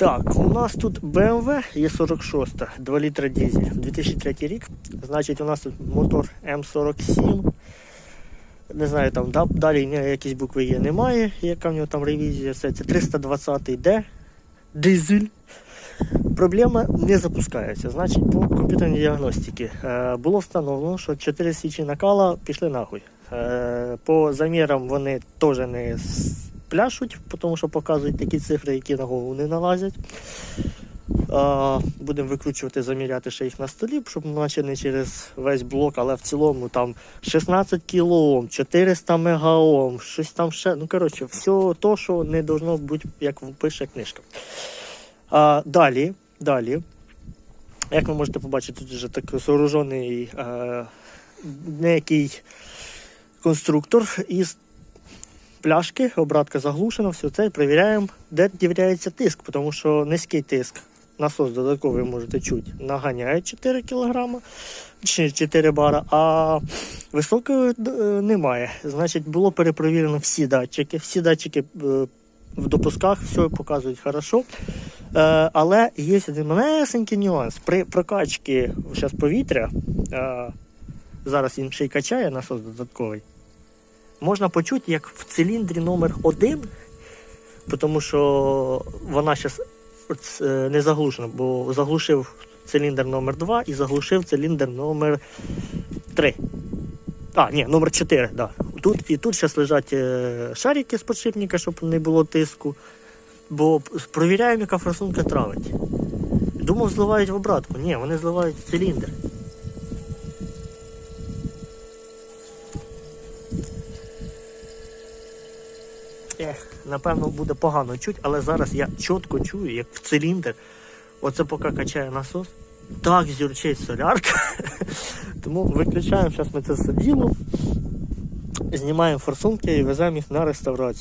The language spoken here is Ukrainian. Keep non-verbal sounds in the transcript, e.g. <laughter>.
Так, у нас тут BMW є 46, 2 літра дизель, 2003 рік. Значить, у нас тут мотор М47. Не знаю, там далі якісь букви є, немає, яка в нього там ревізія. Все, це 320D дизель. Проблема не запускається. Значить, по комп'ютерній діагностиці е, було встановлено, що 4 свічі накала пішли нахуй. Е, по замірам вони теж не пляшуть, тому що показують такі цифри, які на голову не налазять. Будемо викручувати, заміряти ще їх на столі, щоб наче не через весь блок, але в цілому там 16 кілоом, 400 мегаом, щось там ще. Ну, коротше, все то, що не должно бути, як пише книжка. Далі, далі, як ви можете побачити, тут вже такий сооружений е, неякий конструктор із пляшки, обратка заглушена, все це перевіряємо, де дівляється тиск, тому що низький тиск. Насос додатковий можете чути, наганяє 4 кг чи 4 бара, а високого е, немає. Значить, було перепровірено всі датчики. Всі датчики е, в допусках все показують хорошо. Е, але є один малесенький нюанс. При прокачці повітря, зараз він ще й качає насос додатковий. Можна почути, як в циліндрі номер 1 тому що вона зараз не заглушена, бо заглушив циліндр номер 2 і заглушив циліндр номер 3. А, ні, номер 4, да. Тут і тут зараз лежать е, шарики з подшипника, щоб не було тиску. Бо провіряємо, яка форсунка травить. Думав, зливають в обратку. Ні, вони зливають в циліндр. Ех, напевно, буде погано чути, але зараз я чітко чую, як в циліндр. Оце поки качає насос. Так зюрчить солярка. <laughs> Тому виключаємо зараз ми це все діло. Знімаємо форсунки і веземо їх на реставрацію.